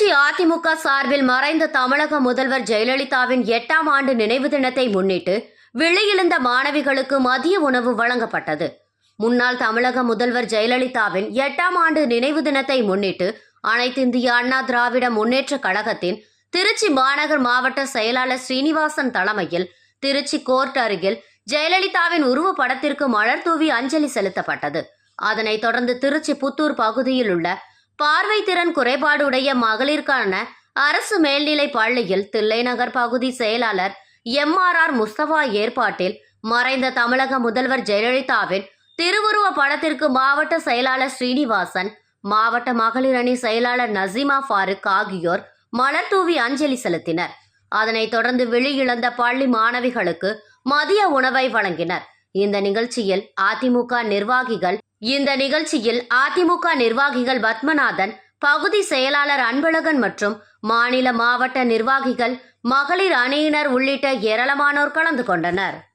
திருச்சி அதிமுக சார்பில் மறைந்த தமிழக முதல்வர் ஜெயலலிதாவின் எட்டாம் ஆண்டு நினைவு தினத்தை முன்னிட்டு விழியிழந்த மாணவிகளுக்கு மதிய உணவு வழங்கப்பட்டது. முன்னாள் தமிழக முதல்வர் ஜெயலலிதாவின் எட்டாம் ஆண்டு நினைவு தினத்தை முன்னிட்டு அனைத்திந்திய அண்ணா திராவிட முன்னேற்ற கழகத்தின் திருச்சி மாநகர் மாவட்ட செயலாளர் ஸ்ரீனிவாசன் தலைமையில் திருச்சி கோர்ட் அருகில் ஜெயலலிதாவின் உருவப்படத்திற்கு மலர் தூவி அஞ்சலி செலுத்தப்பட்டது. அதனைத் தொடர்ந்து திருச்சி புத்தூர் பகுதியில் உள்ள பார்வை திறன் குறைபாடுடைய மகளிருக்கான அரசு மேல்நிலை பள்ளியில் தில்லைநகர் பகுதி செயலாளர் எம் ஆர் ஆர் முஸ்தபா ஏற்பாட்டில் மறைந்த தமிழக முதல்வர் ஜெயலலிதாவின் திருவுருவ படத்திற்கு மாவட்ட செயலாளர் ஸ்ரீனிவாசன் மாவட்ட மகளிர் அணி செயலாளர் நசீமா ஃபாருக் ஆகியோர் மலர் தூவி அஞ்சலி செலுத்தினர். அதனைத் தொடர்ந்து வெளியிழந்த பள்ளி மாணவிகளுக்கு மதிய உணவை வழங்கினர். இந்த நிகழ்ச்சியில் அதிமுக நிர்வாகிகள் இந்த நிகழ்ச்சியில் அதிமுக நிர்வாகிகள் பத்மநாதன் பகுதி செயலாளர் அன்பழகன் மற்றும் மாநில மாவட்ட நிர்வாகிகள் மகளிர் அணியினர் உள்ளிட்ட ஏராளமானோர் கலந்து கொண்டனர்.